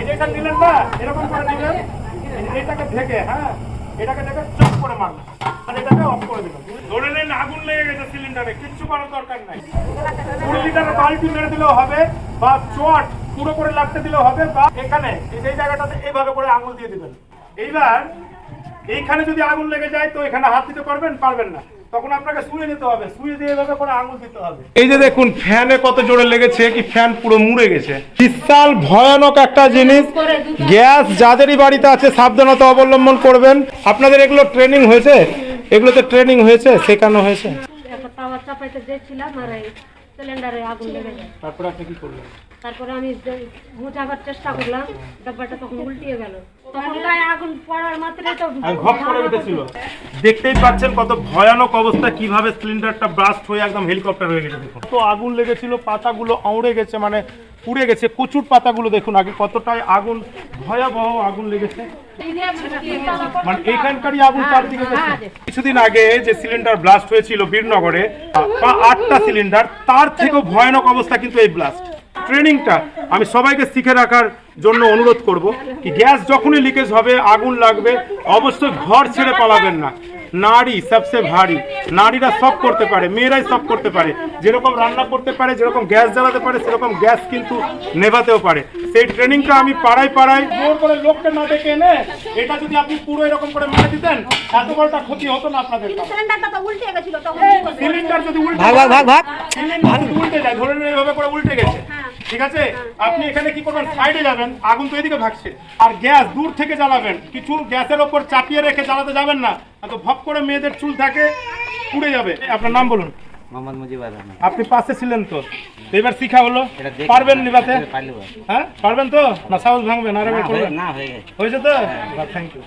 এটা নিলেন না, এরকম করে নিলেন, এটাকে ঢেকে হ্যাঁ এটাকে ঢেকে চপ করে মারলেন। এটাকে অফ করে দিলেন। ধরে আগুন লেগে সিলিন্ডারে কিচ্ছু করার দরকার নাই। কুড়ি মেরে হবে, বা চট পুরো করে হবে, বা এখানে, এই জায়গাটাতে করে আঙুল দিয়ে দিবেন। এইবার, এইখানে যদি আগুন লেগে যায়, তো এখানে হাত দিতে পারবেন পারবেন না। তখন আপনাকে শুয়ে দিতে হবে শুয়ে দিয়ে এভাবে করে আঙুল দিতে হবে। এই যে দেখুন ফ্যানে কত জোরে লেগেছে কি ফ্যান পুরো মুড়ে গেছে। বিশাল ভয়ানক একটা জিনিস গ্যাস যাদেরই বাড়িতে আছে সাবধানতা অবলম্বন করবেন। আপনাদের এগুলো ট্রেনিং হয়েছে? এগুলোতে ট্রেনিং হয়েছে? শেখানো হয়েছে? একটা তাওয়া চাপাইতে দিয়েছিলাম আর সিলিন্ডারে আগুন লেগে যায় তারপরে আপনি কি করলেন? তারপরে আমি চেষ্টা করলাম ডাব্বাটা তখন উল্টিয়ে গেল। দেখতেই পাচ্ছেন কত ভয়ানক অবস্থা কীভাবে সিলিন্ডারটা ব্লাস্ট হয়ে একদম হেলিকপ্টার হয়ে গেছে দেখুন। তো আগুন লেগেছিল পাতাগুলো আউড়ে গেছে মানে পুড়ে গেছে কচুর পাতাগুলো দেখুন আগে কতটাই আগুন ভয়াবহ আগুন লেগেছে। মানে এইখানকারই আগুন চারদিকে গেছে। কিছুদিন আগে যে সিলিন্ডার ব্লাস্ট হয়েছিল বীরনগরে আটটা সিলিন্ডার তার থেকেও ভয়ানক অবস্থা কিন্তু এই ব্লাস্ট ট্রেনিংটা আমি সবাইকে শিখে রাখার জন্য অনুরোধ করব কি গ্যাস যখনই লিকেজ হবে আগুন লাগবে অবশ্যই ঘর ছেড়ে পালাবেন না। নারী সবচেয়ে ভারী। নারীরা সব করতে পারে মেয়েরাই সব করতে পারে। যেরকম রান্না করতে পারে যেরকম গ্যাস জ্বালাতে পারে সেরকম গ্যাস কিন্তু নেভাতেও পারে। সেই ট্রেনিংটা আমি পাড়ায় পাড়ায় জোর করে লোককে না ডেকে এনে এটা যদি আপনি পুরো এরকম করে মেরে দিতেন এত বড়টা ক্ষতি হতো না আপনাদের সিলিন্ডারটা তো উল্টে গেছিল তখন। সিলিন্ডার যদি উল্টে ভাগ ভাগ ভাগ সিলিন্ডার উল্টে যায় ধরে নিন এইভাবে করে উল্টে গেছে। ঠিক আছে? আপনি এখানে কি করবেন? সাইডে যাবেন আগুন তো এদিকে ভাগছে আর গ্যাস দূর থেকে জ্বালাবেন। কিছু গ্যাসের ওপর চাপিয়ে রেখে জ্বালাতে যাবেন না। এত ভপ করে মেয়েদের চুল থাকে পুড়ে যাবে। আপনার নাম বলুন। মোহাম্মদ মুজিবুর রহমান। আপনি পাশে ছিলেন তো? তো এবার শিখা হলো। পারবেন নিবাতে? হ্যাঁ পারবেন তো? না সাহস ভাঙবেন আর এবার করবেন? না হয়ে গেছে। হয়েছে তো? Thank you